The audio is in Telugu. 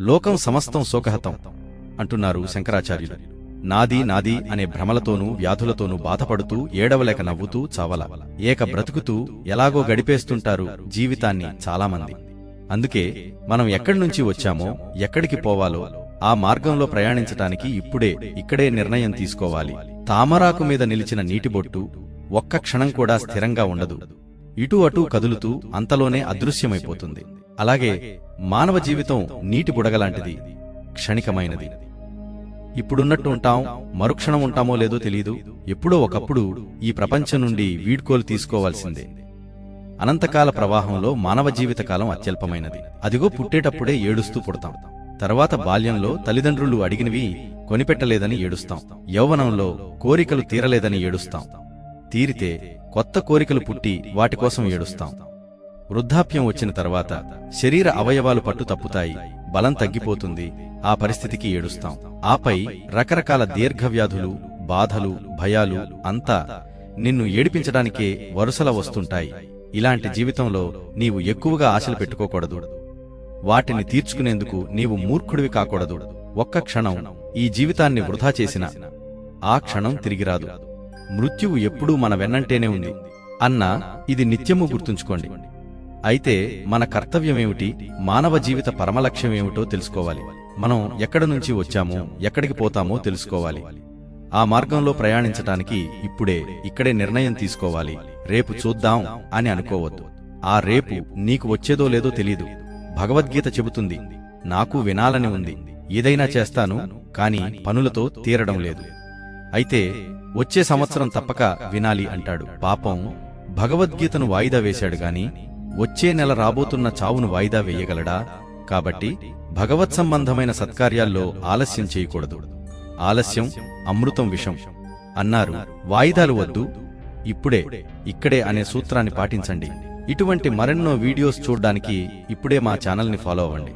లోకం సమస్తం శోకహతం అంటున్నారు శంకరాచార్యులు. నాది నాది అనే భ్రమలతోనూ వ్యాధులతోనూ బాధపడుతూ ఏడవలేక నవ్వుతూ చావల. ఏక బ్రతుకుతూ ఎలాగో గడిపేస్తుంటారు జీవితాన్ని చాలామంది. అందుకే మనం ఎక్కడి నుంచి వచ్చామో ఎక్కడికి పోవాలో ఆ మార్గంలో ప్రయాణించటానికి ఇప్పుడే ఇక్కడే నిర్ణయం తీసుకోవాలి. తామరాకు మీద నిలిచిన నీటిబొట్టు ఒక్క క్షణం కూడా స్థిరంగా ఉండదు. ఇటు అటూ కదులుతూ అంతలోనే అదృశ్యమైపోతుంది. అలాగే మానవ జీవితం నీటి బుడగలాంటిది క్షణికమైనది. ఇప్పుడున్నట్టు ఉంటాం మరుక్షణం ఉంటామో లేదో తెలీదు ఎప్పుడో ఒకప్పుడు ఈ ప్రపంచం నుండి వీడ్కోలు తీసుకోవాల్సిందే. అనంతకాల ప్రవాహంలో మానవ జీవితకాలం అత్యల్పమైనది. అదిగో పుట్టేటప్పుడే ఏడుస్తూ పుడతాం. తర్వాత బాల్యంలో తల్లిదండ్రులు అడిగినవి కొనిపెట్టలేదని ఏడుస్తాం. యౌవనంలో కోరికలు తీరలేదని ఏడుస్తాం. తీరితే కొత్త కోరికలు పుట్టి వాటి కోసం ఏడుస్తాం. వృద్ధాప్యం వచ్చిన తర్వాత శరీర అవయవాలు పట్టు తప్పుతాయి బలం తగ్గిపోతుంది ఆ పరిస్థితికి ఏడుస్తాం. ఆపై రకరకాల దీర్ఘవ్యాధులు బాధలు భయాలు అంతా నిన్ను ఏడిపించడానికే వరుసల వస్తుంటాయి. ఇలాంటి జీవితంలో నీవు ఎక్కువగా ఆశలు పెట్టుకోకూడదు. వాటిని తీర్చుకునేందుకు నీవు మూర్ఖుడివి కాకూడదు. ఒక్క క్షణం ఈ జీవితాన్ని వృధా చేసిన ఆ క్షణం తిరిగిరాదు మృత్యువు ఎప్పుడూ మన వెన్నంటేనే ఉంది. అన్న ఇది నిత్యము గుర్తుంచుకోండి. అయితే మన కర్తవ్యమేమిటి? మానవ జీవిత పరమలక్ష్యమేమిటో తెలుసుకోవాలి. మనం ఎక్కడి నుంచి వచ్చామో ఎక్కడికి పోతామో తెలుసుకోవాలి. ఆ మార్గంలో ప్రయాణించటానికి ఇప్పుడే ఇక్కడే నిర్ణయం తీసుకోవాలి. రేపు చూద్దాం అని అనుకోవద్దు. ఆ రేపు నీకు వచ్చేదో లేదో తెలీదు. భగవద్గీత చెబుతుంది. నాకు వినాలని ఉంది. ఏదైనా చేస్తాను కాని పనులతో తీరడం లేదు. అయితే వచ్చే సంవత్సరం తప్పక వినాలి అంటాడు. పాపం భగవద్గీతను వాయిదా వేశాడు గాని వచ్చే నెల రాబోతున్న చావును వాయిదా వేయగలడా? కాబట్టి భగవత్ సంబంధమైన సత్కార్యాల్లో ఆలస్యం చేయకూడదు. ఆలస్యం అమృతం విషం. అన్నారు వాయిదాలు వద్దు. ఇప్పుడే ఇక్కడే అనే సూత్రాన్ని పాటించండి. ఇటువంటి మరెన్నో వీడియోస్ చూడ్డానికి ఇప్పుడే మా ఛానల్ని ఫాలో అవ్వండి.